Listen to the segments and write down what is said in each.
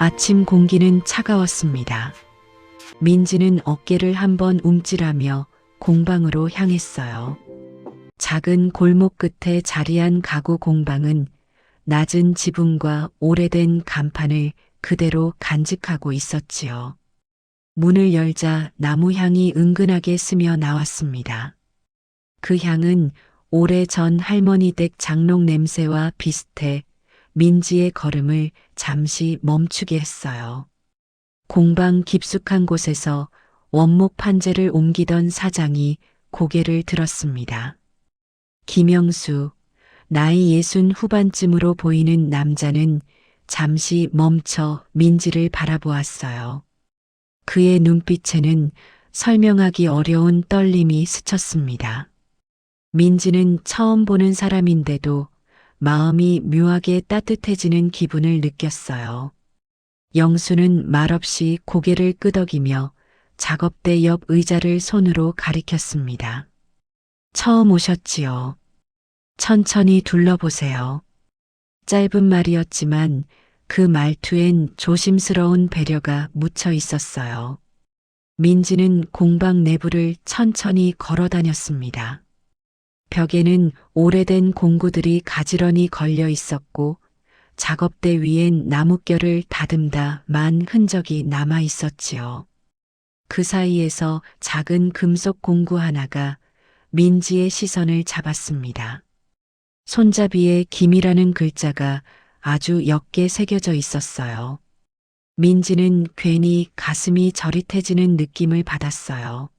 아침 공기는 차가웠습니다. 민지는 어깨를 한번 움찔하며 공방으로 향했어요. 작은 골목 끝에 자리한 가구 공방은 낮은 지붕과 오래된 간판을 그대로 간직하고 있었지요. 문을 열자 나무 향이 은근하게 스며 나왔습니다. 그 향은 오래전 할머니 댁 장롱 냄새와 비슷해 민지의 걸음을 잠시 멈추게 했어요. 공방 깊숙한 곳에서 원목 판재를 옮기던 사장이 고개를 들었습니다. 김영수, 나이 예순 후반쯤으로 보이는 남자는 잠시 멈춰 민지를 바라보았어요. 그의 눈빛에는 설명하기 어려운 떨림이 스쳤습니다. 민지는 처음 보는 사람인데도 마음이 묘하게 따뜻해지는 기분을 느꼈어요. 영수는 말없이 고개를 끄덕이며 작업대 옆 의자를 손으로 가리켰습니다. 처음 오셨지요. 천천히 둘러보세요. 짧은 말이었지만 그 말투엔 조심스러운 배려가 묻혀 있었어요. 민지는 공방 내부를 천천히 걸어 다녔습니다. 벽에는 오래된 공구들이 가지런히 걸려 있었고 작업대 위엔 나뭇결을 다듬다 만 흔적이 남아 있었지요. 그 사이에서 작은 금속 공구 하나가 민지의 시선을 잡았습니다. 손잡이에 김이라는 글자가 아주 옅게 새겨져 있었어요. 민지는 괜히 가슴이 저릿해지는 느낌을 받았어요.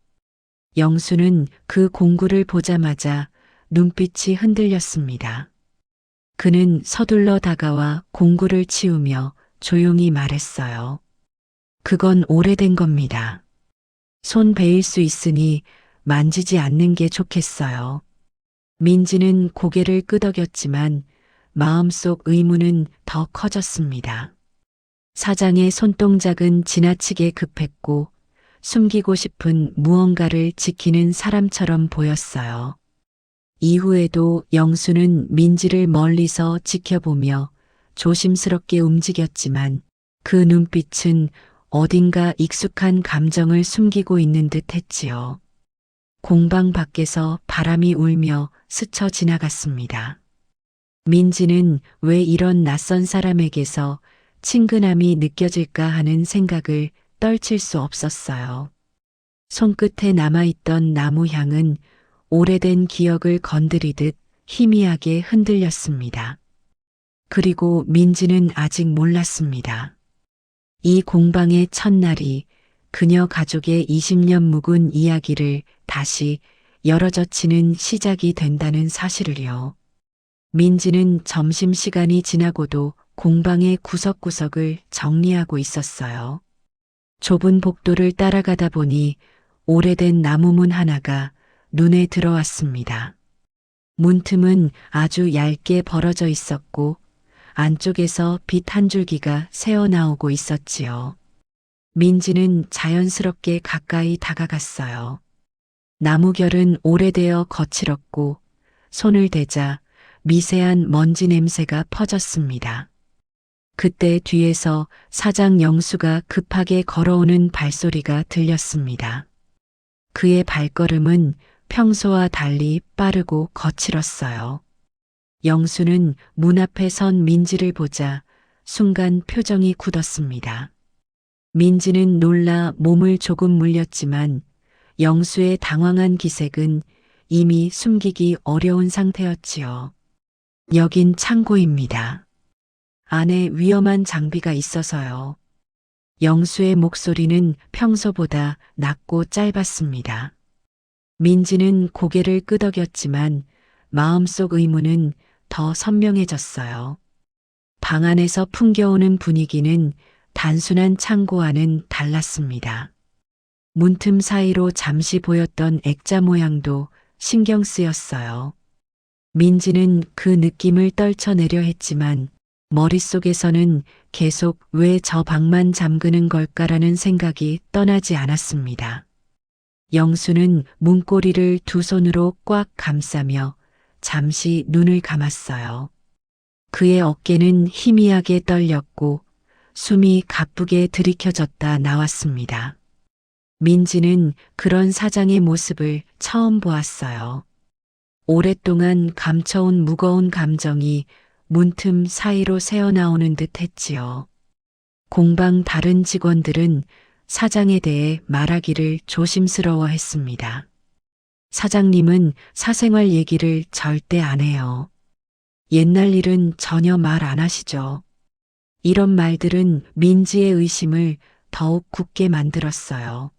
영수는 그 공구를 보자마자 눈빛이 흔들렸습니다. 그는 서둘러 다가와 공구를 치우며 조용히 말했어요. 그건 오래된 겁니다. 손 베일 수 있으니 만지지 않는 게 좋겠어요. 민지는 고개를 끄덕였지만 마음속 의문은 더 커졌습니다. 사장의 손동작은 지나치게 급했고 숨기고 싶은 무언가를 지키는 사람처럼 보였어요. 이후에도 영수는 민지를 멀리서 지켜보며 조심스럽게 움직였지만 그 눈빛은 어딘가 익숙한 감정을 숨기고 있는 듯 했지요. 공방 밖에서 바람이 울며 스쳐 지나갔습니다. 민지는 왜 이런 낯선 사람에게서 친근함이 느껴질까 하는 생각을 떨칠 수 없었어요. 손끝에 남아있던 나무 향은 오래된 기억을 건드리듯 희미하게 흔들렸습니다. 그리고 민지는 아직 몰랐습니다. 이 공방의 첫날이 그녀 가족의 20년 묵은 이야기를 다시 열어젖히는 시작이 된다는 사실을요. 민지는 점심시간이 지나고도 공방의 구석구석을 정리하고 있었어요. 좁은 복도를 따라가다 보니 오래된 나무문 하나가 눈에 들어왔습니다. 문틈은 아주 얇게 벌어져 있었고 안쪽에서 빛 한 줄기가 새어나오고 있었지요. 민지는 자연스럽게 가까이 다가갔어요. 나무결은 오래되어 거칠었고 손을 대자 미세한 먼지 냄새가 퍼졌습니다. 그때 뒤에서 사장 영수가 급하게 걸어오는 발소리가 들렸습니다. 그의 발걸음은 평소와 달리 빠르고 거칠었어요. 영수는 문 앞에 선 민지를 보자 순간 표정이 굳었습니다. 민지는 놀라 몸을 조금 물렸지만 영수의 당황한 기색은 이미 숨기기 어려운 상태였지요. 여긴 창고입니다. 안에 위험한 장비가 있어서요. 영수의 목소리는 평소보다 낮고 짧았습니다. 민지는 고개를 끄덕였지만 마음속 의문은 더 선명해졌어요. 방 안에서 풍겨오는 분위기는 단순한 창고와는 달랐습니다. 문틈 사이로 잠시 보였던 액자 모양도 신경 쓰였어요. 민지는 그 느낌을 떨쳐내려 했지만 머릿속에서는 계속 왜 저 방만 잠그는 걸까라는 생각이 떠나지 않았습니다. 영수는 문고리를 두 손으로 꽉 감싸며 잠시 눈을 감았어요. 그의 어깨는 희미하게 떨렸고 숨이 가쁘게 들이켜졌다 나왔습니다. 민지는 그런 사장의 모습을 처음 보았어요. 오랫동안 감춰온 무거운 감정이 문틈 사이로 새어나오는 듯 했지요. 공방 다른 직원들은 사장에 대해 말하기를 조심스러워 했습니다. 사장님은 사생활 얘기를 절대 안 해요. 옛날 일은 전혀 말 안 하시죠. 이런 말들은 민지의 의심을 더욱 굳게 만들었어요.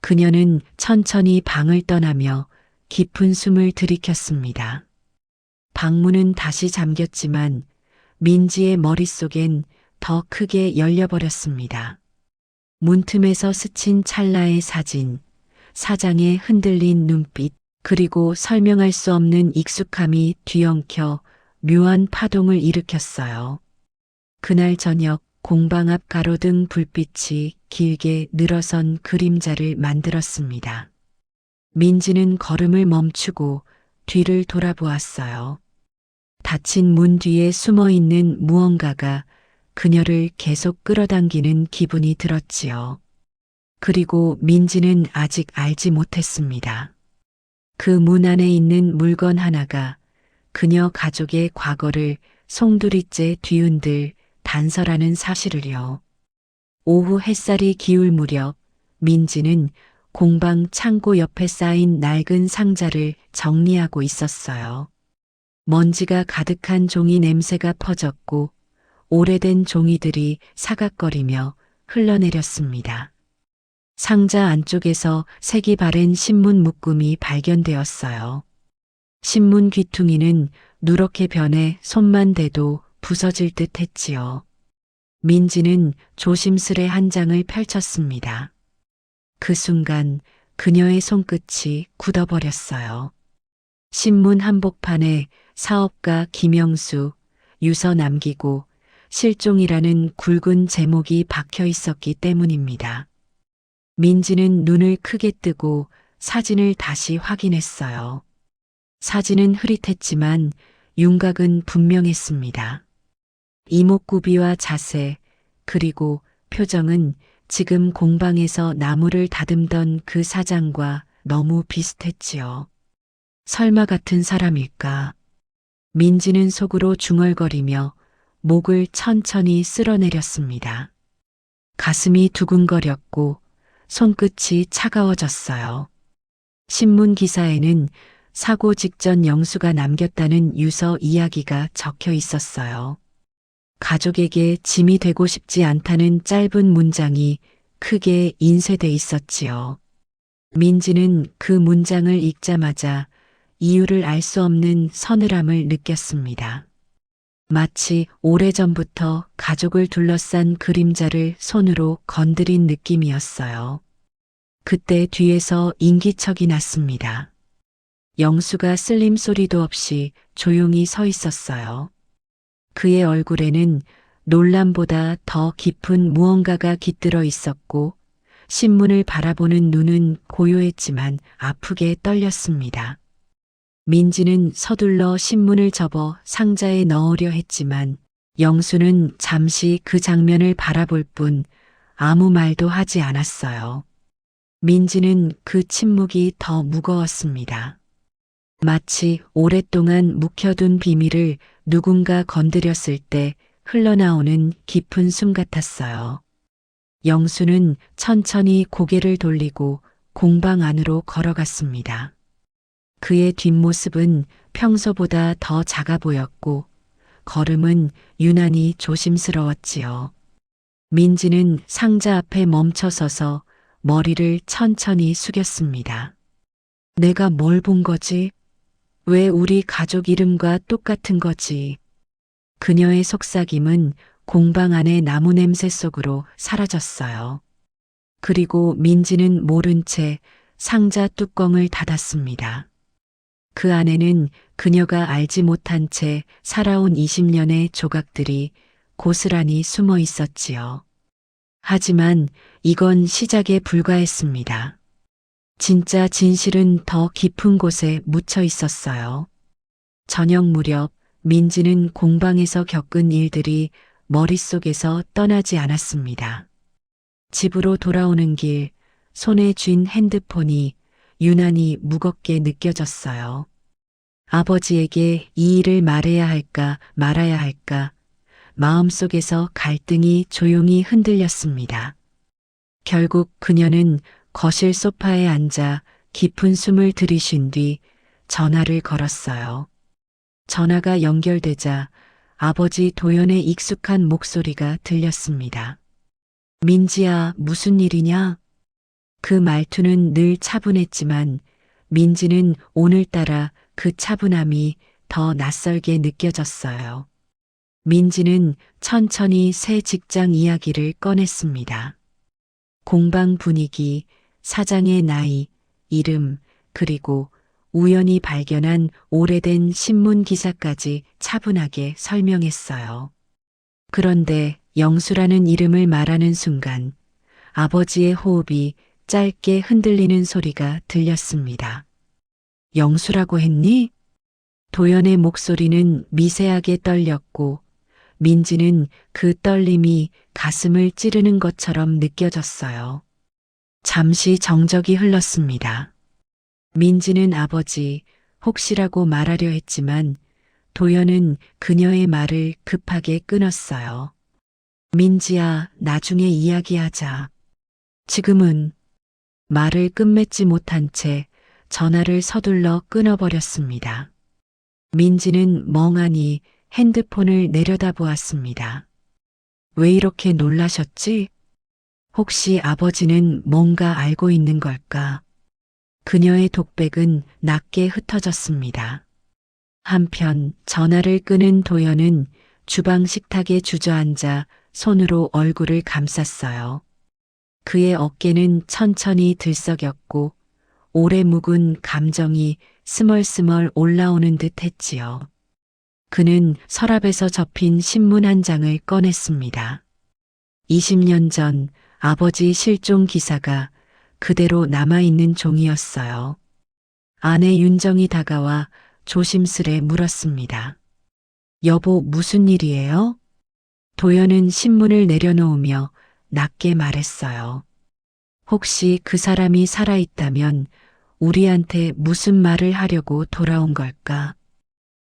그녀는 천천히 방을 떠나며 깊은 숨을 들이켰습니다. 방문은 다시 잠겼지만 민지의 머릿속엔 더 크게 열려버렸습니다. 문틈에서 스친 찰나의 사진, 사장의 흔들린 눈빛, 그리고 설명할 수 없는 익숙함이 뒤엉켜 묘한 파동을 일으켰어요. 그날 저녁 공방 앞 가로등 불빛이 길게 늘어선 그림자를 만들었습니다. 민지는 걸음을 멈추고 뒤를 돌아보았어요. 닫힌 문 뒤에 숨어 있는 무언가가 그녀를 계속 끌어당기는 기분이 들었지요. 그리고 민지는 아직 알지 못했습니다. 그 문 안에 있는 물건 하나가 그녀 가족의 과거를 송두리째 뒤흔들 단서라는 사실을요. 오후 햇살이 기울 무렵 민지는 공방 창고 옆에 쌓인 낡은 상자를 정리하고 있었어요. 먼지가 가득한 종이 냄새가 퍼졌고 오래된 종이들이 사각거리며 흘러내렸습니다. 상자 안쪽에서 색이 바랜 신문 묶음이 발견되었어요. 신문 귀퉁이는 누렇게 변해 손만 대도 부서질 듯 했지요. 민지는 조심스레 한 장을 펼쳤습니다. 그 순간 그녀의 손끝이 굳어버렸어요. 신문 한복판에 사업가 김영수, 유서 남기고 실종이라는 굵은 제목이 박혀 있었기 때문입니다. 민지는 눈을 크게 뜨고 사진을 다시 확인했어요. 사진은 흐릿했지만 윤곽은 분명했습니다. 이목구비와 자세, 그리고 표정은 지금 공방에서 나무를 다듬던 그 사장과 너무 비슷했지요. 설마 같은 사람일까? 민지는 속으로 중얼거리며 목을 천천히 쓸어내렸습니다. 가슴이 두근거렸고 손끝이 차가워졌어요. 신문 기사에는 사고 직전 영수가 남겼다는 유서 이야기가 적혀 있었어요. 가족에게 짐이 되고 싶지 않다는 짧은 문장이 크게 인쇄돼 있었지요. 민지는 그 문장을 읽자마자 이유를 알 수 없는 서늘함을 느꼈습니다. 마치 오래전부터 가족을 둘러싼 그림자를 손으로 건드린 느낌이었어요. 그때 뒤에서 인기척이 났습니다. 영수가 쓸림 소리도 없이 조용히 서 있었어요. 그의 얼굴에는 놀람보다 더 깊은 무언가가 깃들어 있었고 신문을 바라보는 눈은 고요했지만 아프게 떨렸습니다. 민지는 서둘러 신문을 접어 상자에 넣으려 했지만 영수는 잠시 그 장면을 바라볼 뿐 아무 말도 하지 않았어요. 민지는 그 침묵이 더 무거웠습니다. 마치 오랫동안 묵혀둔 비밀을 누군가 건드렸을 때 흘러나오는 깊은 숨 같았어요. 영수는 천천히 고개를 돌리고 공방 안으로 걸어갔습니다. 그의 뒷모습은 평소보다 더 작아 보였고 걸음은 유난히 조심스러웠지요. 민지는 상자 앞에 멈춰 서서 머리를 천천히 숙였습니다. 내가 뭘 본 거지? 왜 우리 가족 이름과 똑같은 거지? 그녀의 속삭임은 공방 안의 나무 냄새 속으로 사라졌어요. 그리고 민지는 모른 채 상자 뚜껑을 닫았습니다. 그 안에는 그녀가 알지 못한 채 살아온 20년의 조각들이 고스란히 숨어 있었지요. 하지만 이건 시작에 불과했습니다. 진짜 진실은 더 깊은 곳에 묻혀 있었어요. 저녁 무렵 민지는 공방에서 겪은 일들이 머릿속에서 떠나지 않았습니다. 집으로 돌아오는 길 손에 쥔 핸드폰이 유난히 무겁게 느껴졌어요. 아버지에게 이 일을 말해야 할까 말아야 할까 마음속에서 갈등이 조용히 흔들렸습니다. 결국 그녀는 거실 소파에 앉아 깊은 숨을 들이쉰 뒤 전화를 걸었어요. 전화가 연결되자 아버지 도연의 익숙한 목소리가 들렸습니다. 민지야, 무슨 일이냐? 그 말투는 늘 차분했지만 민지는 오늘따라 그 차분함이 더 낯설게 느껴졌어요. 민지는 천천히 새 직장 이야기를 꺼냈습니다. 공방 분위기, 사장의 나이, 이름, 그리고 우연히 발견한 오래된 신문 기사까지 차분하게 설명했어요. 그런데 영수라는 이름을 말하는 순간 아버지의 호흡이 짧게 흔들리는 소리가 들렸습니다. 영수라고 했니? 도연의 목소리는 미세하게 떨렸고 민지는 그 떨림이 가슴을 찌르는 것처럼 느껴졌어요. 잠시 정적이 흘렀습니다. 민지는 아버지 혹시라고 말하려 했지만 도연은 그녀의 말을 급하게 끊었어요. 민지야, 나중에 이야기하자. 지금은 말을 끝맺지 못한 채 전화를 서둘러 끊어버렸습니다. 민지는 멍하니 핸드폰을 내려다보았습니다. 왜 이렇게 놀라셨지? 혹시 아버지는 뭔가 알고 있는 걸까? 그녀의 독백은 낮게 흩어졌습니다. 한편 전화를 끄는 도연은 주방 식탁에 주저앉아 손으로 얼굴을 감쌌어요. 그의 어깨는 천천히 들썩였고 오래 묵은 감정이 스멀스멀 올라오는 듯 했지요. 그는 서랍에서 접힌 신문 한 장을 꺼냈습니다. 20년 전 아버지 실종 기사가 그대로 남아있는 종이었어요. 아내 윤정이 다가와 조심스레 물었습니다. 여보, 무슨 일이에요? 도연은 신문을 내려놓으며 낮게 말했어요. 혹시 그 사람이 살아있다면 우리한테 무슨 말을 하려고 돌아온 걸까?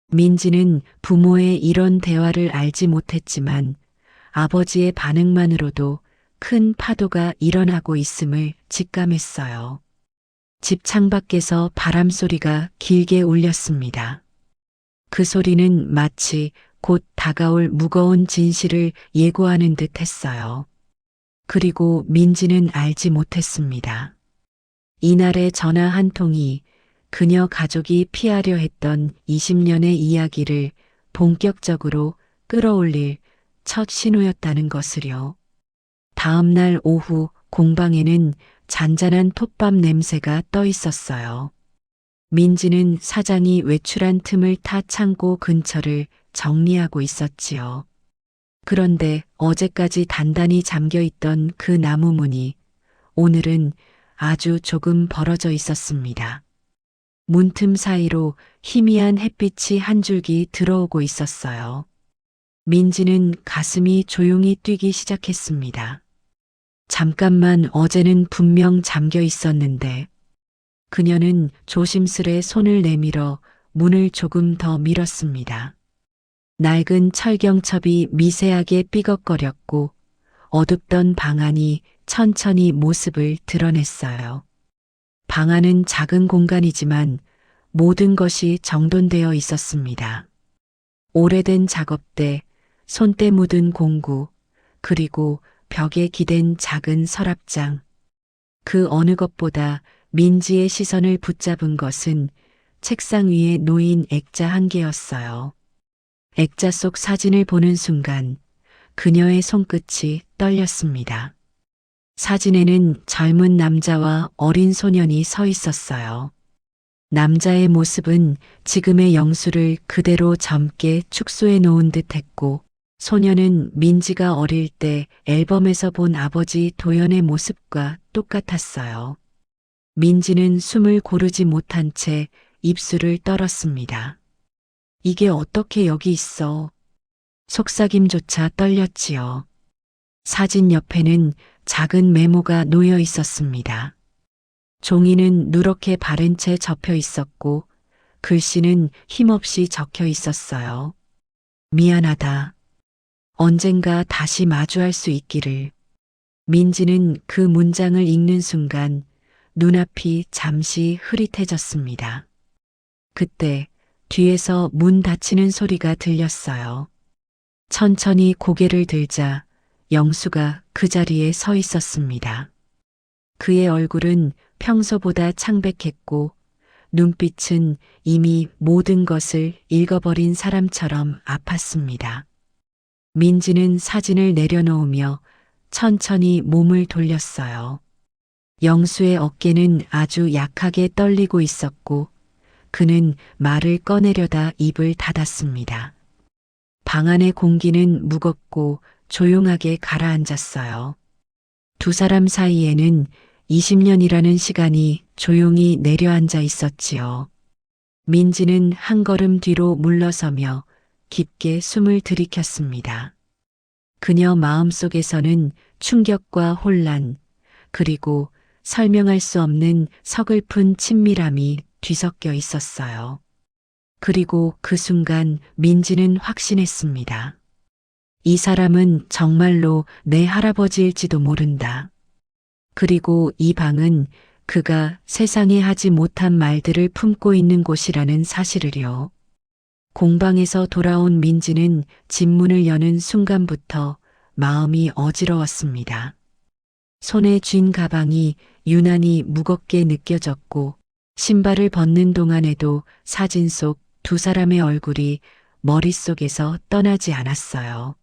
민지는 부모의 이런 대화를 알지 못했지만 아버지의 반응만으로도 큰 파도가 일어나고 있음을 직감했어요. 집 창밖에서 바람 소리가 길게 울렸습니다. 그 소리는 마치 곧 다가올 무거운 진실을 예고하는 듯 했어요. 그리고 민지는 알지 못했습니다. 이날의 전화 한 통이 그녀 가족이 피하려 했던 20년의 이야기를 본격적으로 끌어올릴 첫 신호였다는 것을요. 다음 날 오후 공방에는 잔잔한 톱밥 냄새가 떠 있었어요. 민지는 사장이 외출한 틈을 타 창고 근처를 정리하고 있었지요. 그런데 어제까지 단단히 잠겨 있던 그 나무 문이 오늘은 아주 조금 벌어져 있었습니다. 문틈 사이로 희미한 햇빛이 한 줄기 들어오고 있었어요. 민지는 가슴이 조용히 뛰기 시작했습니다. 잠깐만 어제는 분명 잠겨 있었는데 그녀는 조심스레 손을 내밀어 문을 조금 더 밀었습니다. 낡은 철경첩이 미세하게 삐걱거렸고 어둡던 방 안이 천천히 모습을 드러냈어요. 방 안은 작은 공간이지만 모든 것이 정돈되어 있었습니다. 오래된 작업대, 손때 묻은 공구, 그리고 벽에 기댄 작은 서랍장. 그 어느 것보다 민지의 시선을 붙잡은 것은 책상 위에 놓인 액자 한 개였어요. 액자 속 사진을 보는 순간 그녀의 손끝이 떨렸습니다. 사진에는 젊은 남자와 어린 소년이 서 있었어요. 남자의 모습은 지금의 영수를 그대로 젊게 축소해 놓은 듯 했고, 소년은 민지가 어릴 때 앨범에서 본 아버지 도연의 모습과 똑같았어요. 민지는 숨을 고르지 못한 채 입술을 떨었습니다. 이게 어떻게 여기 있어? 속삭임조차 떨렸지요. 사진 옆에는 작은 메모가 놓여 있었습니다. 종이는 누렇게 바른 채 접혀 있었고 글씨는 힘없이 적혀 있었어요. 미안하다. 언젠가 다시 마주할 수 있기를. 민지는 그 문장을 읽는 순간 눈앞이 잠시 흐릿해졌습니다. 그때 뒤에서 문 닫히는 소리가 들렸어요. 천천히 고개를 들자 영수가 그 자리에 서 있었습니다. 그의 얼굴은 평소보다 창백했고 눈빛은 이미 모든 것을 읽어버린 사람처럼 아팠습니다. 민지는 사진을 내려놓으며 천천히 몸을 돌렸어요. 영수의 어깨는 아주 약하게 떨리고 있었고 그는 말을 꺼내려다 입을 닫았습니다. 방 안의 공기는 무겁고 조용하게 가라앉았어요. 두 사람 사이에는 20년이라는 시간이 조용히 내려앉아 있었지요. 민지는 한 걸음 뒤로 물러서며 깊게 숨을 들이켰습니다. 그녀 마음속에서는 충격과 혼란, 그리고 설명할 수 없는 서글픈 친밀함이 뒤섞여 있었어요. 그리고 그 순간 민지는 확신했습니다. 이 사람은 정말로 내 할아버지일지도 모른다. 그리고 이 방은 그가 세상에 하지 못한 말들을 품고 있는 곳이라는 사실을요. 공방에서 돌아온 민지는 집문을 여는 순간부터 마음이 어지러웠습니다. 손에 쥔 가방이 유난히 무겁게 느껴졌고 신발을 벗는 동안에도 사진 속 두 사람의 얼굴이 머릿속에서 떠나지 않았어요.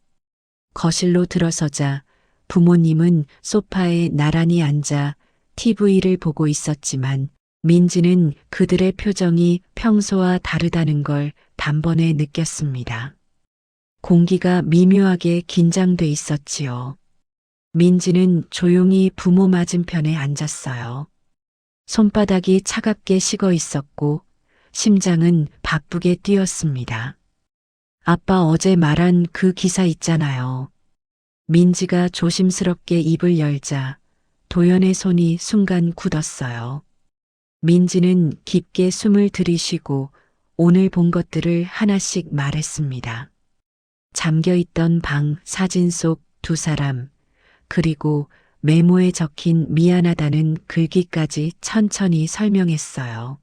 거실로 들어서자 부모님은 소파에 나란히 앉아 TV를 보고 있었지만 민지는 그들의 표정이 평소와 다르다는 걸 단번에 느꼈습니다. 공기가 미묘하게 긴장돼 있었지요. 민지는 조용히 부모 맞은편에 앉았어요. 손바닥이 차갑게 식어 있었고 심장은 바쁘게 뛰었습니다. 아빠 어제 말한 그 기사 있잖아요. 민지가 조심스럽게 입을 열자 도연의 손이 순간 굳었어요. 민지는 깊게 숨을 들이쉬고 오늘 본 것들을 하나씩 말했습니다. 잠겨 있던 방 사진 속 두 사람, 그리고 메모에 적힌 미안하다는 글귀까지 천천히 설명했어요.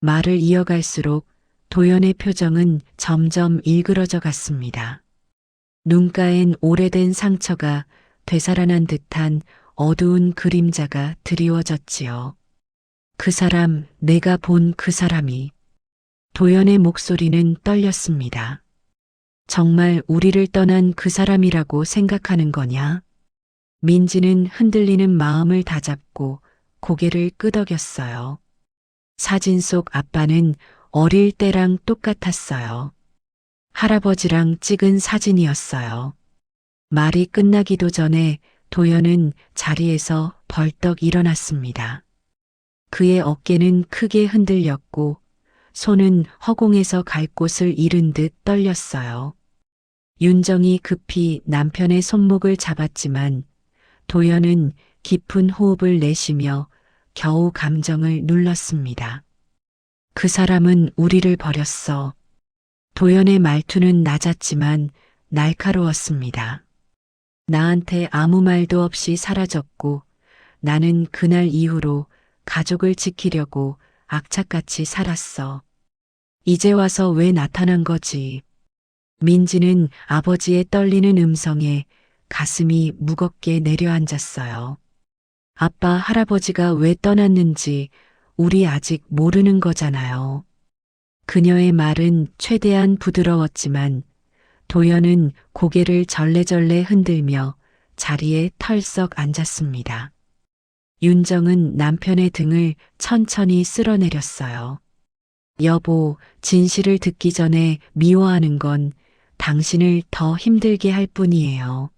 말을 이어갈수록 도연의 표정은 점점 일그러져 갔습니다. 눈가엔 오래된 상처가 되살아난 듯한 어두운 그림자가 드리워졌지요. 그 사람, 내가 본 그 사람이. 도연의 목소리는 떨렸습니다. 정말 우리를 떠난 그 사람이라고 생각하는 거냐? 민지는 흔들리는 마음을 다잡고 고개를 끄덕였어요. 사진 속 아빠는 어릴 때랑 똑같았어요. 할아버지랑 찍은 사진이었어요. 말이 끝나기도 전에 도연은 자리에서 벌떡 일어났습니다. 그의 어깨는 크게 흔들렸고 손은 허공에서 갈 곳을 잃은 듯 떨렸어요. 윤정이 급히 남편의 손목을 잡았지만 도연은 깊은 호흡을 내쉬며 겨우 감정을 눌렀습니다. 그 사람은 우리를 버렸어. 도연의 말투는 낮았지만 날카로웠습니다. 나한테 아무 말도 없이 사라졌고 나는 그날 이후로 가족을 지키려고 악착같이 살았어. 이제 와서 왜 나타난 거지? 민지는 아버지의 떨리는 음성에 가슴이 무겁게 내려앉았어요. 아빠 할아버지가 왜 떠났는지 우리 아직 모르는 거잖아요. 그녀의 말은 최대한 부드러웠지만 도연은 고개를 절레절레 흔들며 자리에 털썩 앉았습니다. 윤정은 남편의 등을 천천히 쓸어내렸어요. 여보, 진실을 듣기 전에 미워하는 건 당신을 더 힘들게 할 뿐이에요.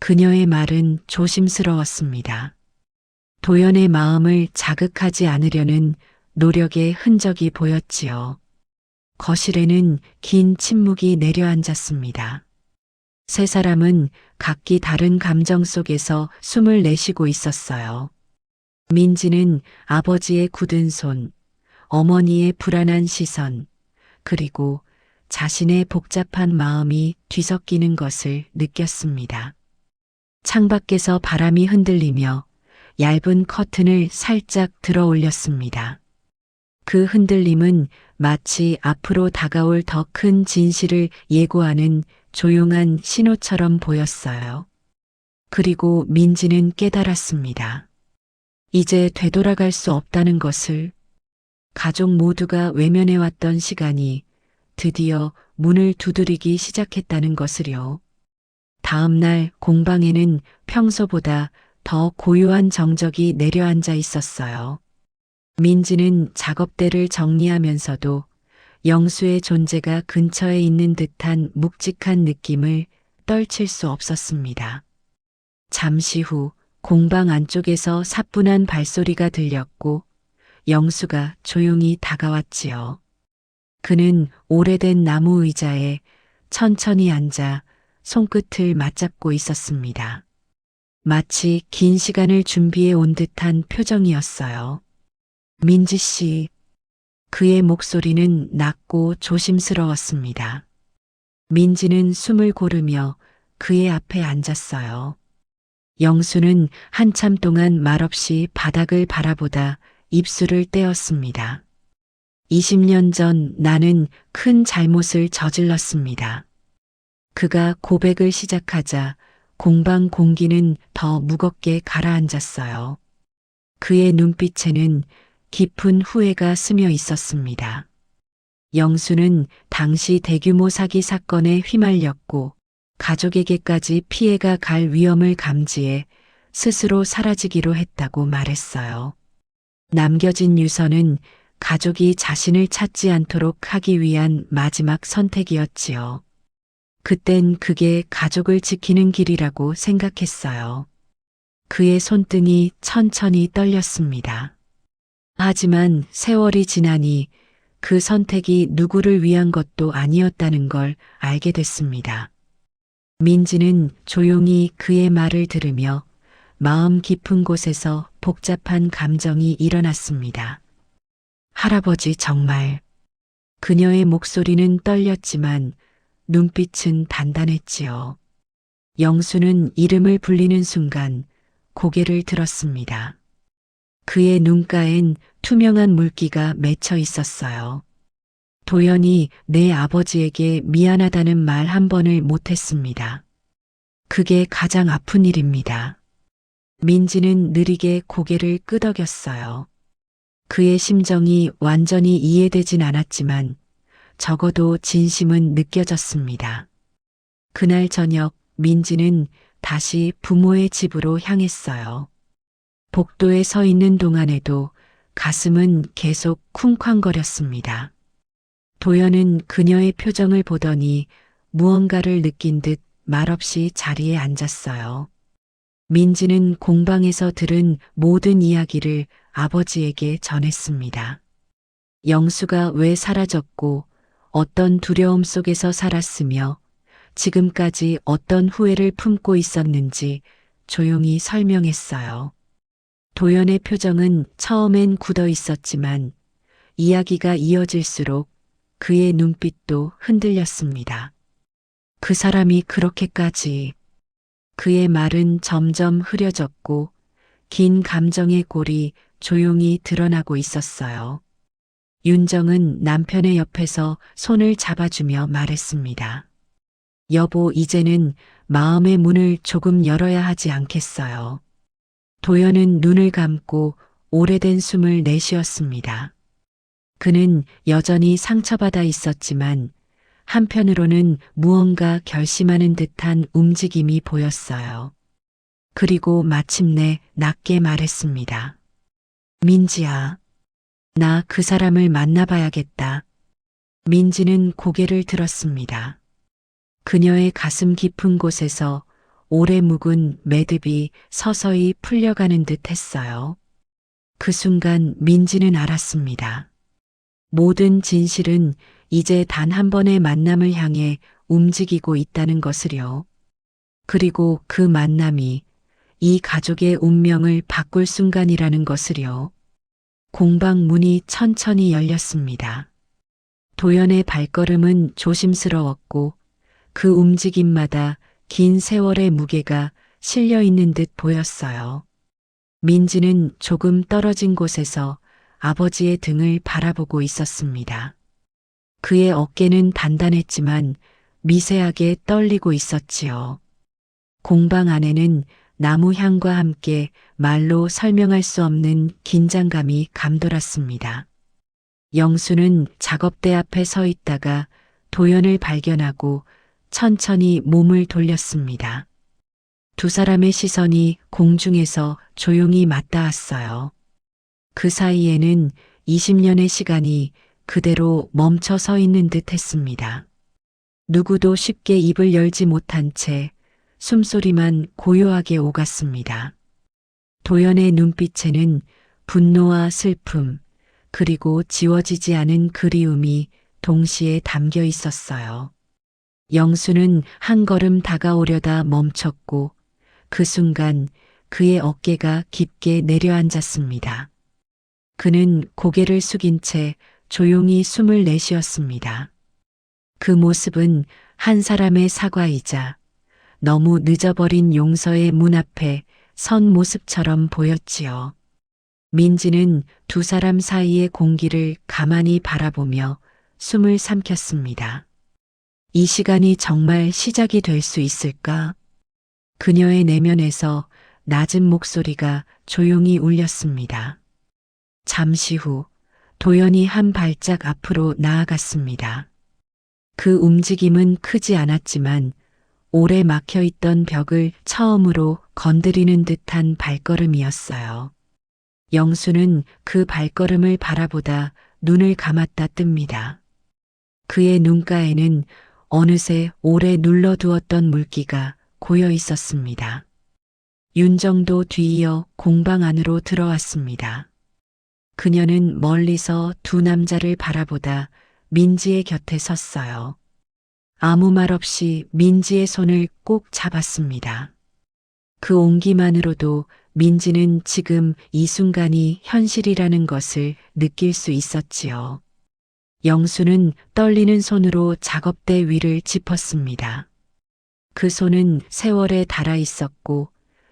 그녀의 말은 조심스러웠습니다. 도연의 마음을 자극하지 않으려는 노력의 흔적이 보였지요. 거실에는 긴 침묵이 내려앉았습니다. 세 사람은 각기 다른 감정 속에서 숨을 내쉬고 있었어요. 민지는 아버지의 굳은 손, 어머니의 불안한 시선, 그리고 자신의 복잡한 마음이 뒤섞이는 것을 느꼈습니다. 창밖에서 바람이 흔들리며 얇은 커튼을 살짝 들어 올렸습니다. 그 흔들림은 마치 앞으로 다가올 더 큰 진실을 예고하는 조용한 신호처럼 보였어요. 그리고 민지는 깨달았습니다. 이제 되돌아갈 수 없다는 것을 가족 모두가 외면해왔던 시간이 드디어 문을 두드리기 시작했다는 것을요. 다음 날 공방에는 평소보다 더 고요한 정적이 내려앉아 있었어요. 민지는 작업대를 정리하면서도 영수의 존재가 근처에 있는 듯한 묵직한 느낌을 떨칠 수 없었습니다. 잠시 후 공방 안쪽에서 사뿐한 발소리가 들렸고 영수가 조용히 다가왔지요. 그는 오래된 나무 의자에 천천히 앉아 손끝을 맞잡고 있었습니다. 마치 긴 시간을 준비해 온 듯한 표정이었어요. 민지 씨. 그의 목소리는 낮고 조심스러웠습니다. 민지는 숨을 고르며 그의 앞에 앉았어요. 영수는 한참 동안 말없이 바닥을 바라보다 입술을 떼었습니다. 20년 전 나는 큰 잘못을 저질렀습니다. 그가 고백을 시작하자 공방 공기는 더 무겁게 가라앉았어요. 그의 눈빛에는 깊은 후회가 스며 있었습니다. 영수는 당시 대규모 사기 사건에 휘말렸고 가족에게까지 피해가 갈 위험을 감지해 스스로 사라지기로 했다고 말했어요. 남겨진 유서는 가족이 자신을 찾지 않도록 하기 위한 마지막 선택이었지요. 그땐 그게 가족을 지키는 길이라고 생각했어요. 그의 손등이 천천히 떨렸습니다. 하지만 세월이 지나니 그 선택이 누구를 위한 것도 아니었다는 걸 알게 됐습니다. 민지는 조용히 그의 말을 들으며 마음 깊은 곳에서 복잡한 감정이 일어났습니다. 할아버지 정말. 그녀의 목소리는 떨렸지만 눈빛은 단단했지요. 영수는 이름을 불리는 순간 고개를 들었습니다. 그의 눈가엔 투명한 물기가 맺혀 있었어요. 도연이 내 아버지에게 미안하다는 말 한 번을 못했습니다. 그게 가장 아픈 일입니다. 민지는 느리게 고개를 끄덕였어요. 그의 심정이 완전히 이해되진 않았지만 적어도 진심은 느껴졌습니다. 그날 저녁 민지는 다시 부모의 집으로 향했어요. 복도에 서 있는 동안에도 가슴은 계속 쿵쾅거렸습니다. 도연은 그녀의 표정을 보더니 무언가를 느낀 듯 말없이 자리에 앉았어요. 민지는 공방에서 들은 모든 이야기를 아버지에게 전했습니다. 영수가 왜 사라졌고 어떤 두려움 속에서 살았으며 지금까지 어떤 후회를 품고 있었는지 조용히 설명했어요. 도연의 표정은 처음엔 굳어 있었지만 이야기가 이어질수록 그의 눈빛도 흔들렸습니다. 그 사람이 그렇게까지 그의 말은 점점 흐려졌고 긴 감정의 골이 조용히 드러나고 있었어요. 윤정은 남편의 옆에서 손을 잡아주며 말했습니다. 여보, 이제는 마음의 문을 조금 열어야 하지 않겠어요. 도연은 눈을 감고 오래된 숨을 내쉬었습니다. 그는 여전히 상처받아 있었지만 한편으로는 무언가 결심하는 듯한 움직임이 보였어요. 그리고 마침내 낮게 말했습니다. 민지야, 나 그 사람을 만나봐야겠다. 민지는 고개를 들었습니다. 그녀의 가슴 깊은 곳에서 오래 묵은 매듭이 서서히 풀려가는 듯 했어요. 그 순간 민지는 알았습니다. 모든 진실은 이제 단 한 번의 만남을 향해 움직이고 있다는 것을요. 그리고 그 만남이 이 가족의 운명을 바꿀 순간이라는 것을요. 공방 문이 천천히 열렸습니다. 도연의 발걸음은 조심스러웠고 그 움직임마다 긴 세월의 무게가 실려 있는 듯 보였어요. 민지는 조금 떨어진 곳에서 아버지의 등을 바라보고 있었습니다. 그의 어깨는 단단했지만 미세하게 떨리고 있었지요. 공방 안에는 나무 향과 함께 말로 설명할 수 없는 긴장감이 감돌았습니다. 영수는 작업대 앞에 서 있다가 도연을 발견하고 천천히 몸을 돌렸습니다. 두 사람의 시선이 공중에서 조용히 맞닿았어요. 그 사이에는 20년의 시간이 그대로 멈춰 서 있는 듯 했습니다. 누구도 쉽게 입을 열지 못한 채 숨소리만 고요하게 오갔습니다. 도연의 눈빛에는 분노와 슬픔, 그리고 지워지지 않은 그리움이 동시에 담겨 있었어요. 영수는 한 걸음 다가오려다 멈췄고 그 순간 그의 어깨가 깊게 내려앉았습니다. 그는 고개를 숙인 채 조용히 숨을 내쉬었습니다. 그 모습은 한 사람의 사과이자 너무 늦어버린 용서의 문 앞에 선 모습처럼 보였지요. 민지는 두 사람 사이의 공기를 가만히 바라보며 숨을 삼켰습니다. 이 시간이 정말 시작이 될 수 있을까? 그녀의 내면에서 낮은 목소리가 조용히 울렸습니다. 잠시 후 도연이 한 발짝 앞으로 나아갔습니다. 그 움직임은 크지 않았지만 오래 막혀 있던 벽을 처음으로 건드리는 듯한 발걸음이었어요. 영수는 그 발걸음을 바라보다 눈을 감았다 뜹니다. 그의 눈가에는 어느새 오래 눌러두었던 물기가 고여 있었습니다. 윤정도 뒤이어 공방 안으로 들어왔습니다. 그녀는 멀리서 두 남자를 바라보다 민지의 곁에 섰어요. 아무 말 없이 민지의 손을 꼭 잡았습니다. 그 온기만으로도 민지는 지금 이 순간이 현실이라는 것을 느낄 수 있었지요. 영수는 떨리는 손으로 작업대 위를 짚었습니다. 그 손은 세월에 닳아 있었고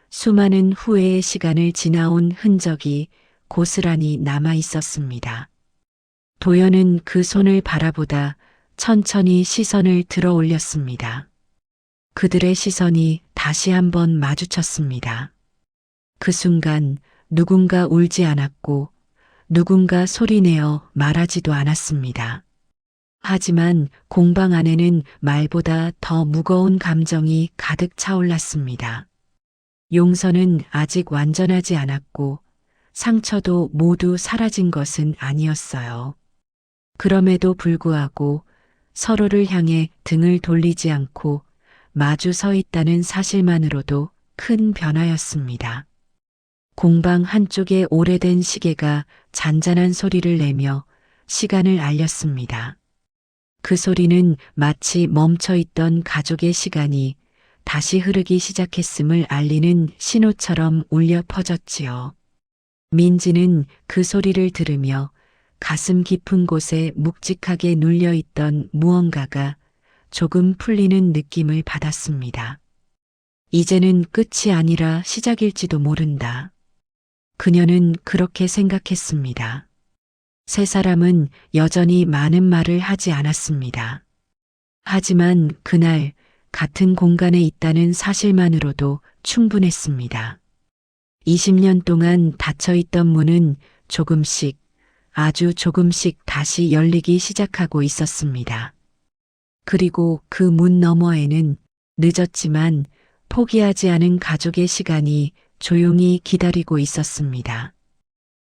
수많은 후회의 시간을 지나온 흔적이 고스란히 남아 있었습니다. 도연은 그 손을 바라보다 천천히 시선을 들어 올렸습니다. 그들의 시선이 다시 한번 마주쳤습니다. 그 순간 누군가 울지 않았고 누군가 소리내어 말하지도 않았습니다. 하지만 공방 안에는 말보다 더 무거운 감정이 가득 차올랐습니다. 용서는 아직 완전하지 않았고 상처도 모두 사라진 것은 아니었어요. 그럼에도 불구하고 서로를 향해 등을 돌리지 않고 마주 서 있다는 사실만으로도 큰 변화였습니다. 공방 한쪽에 오래된 시계가 잔잔한 소리를 내며 시간을 알렸습니다. 그 소리는 마치 멈춰 있던 가족의 시간이 다시 흐르기 시작했음을 알리는 신호처럼 울려 퍼졌지요. 민지는 그 소리를 들으며 가슴 깊은 곳에 묵직하게 눌려 있던 무언가가 조금 풀리는 느낌을 받았습니다. 이제는 끝이 아니라 시작일지도 모른다. 그녀는 그렇게 생각했습니다. 세 사람은 여전히 많은 말을 하지 않았습니다. 하지만 그날 같은 공간에 있다는 사실만으로도 충분했습니다. 20년 동안 닫혀 있던 문은 조금씩, 아주 조금씩 다시 열리기 시작하고 있었습니다. 그리고 그 문 너머에는 늦었지만 포기하지 않은 가족의 시간이 조용히 기다리고 있었습니다.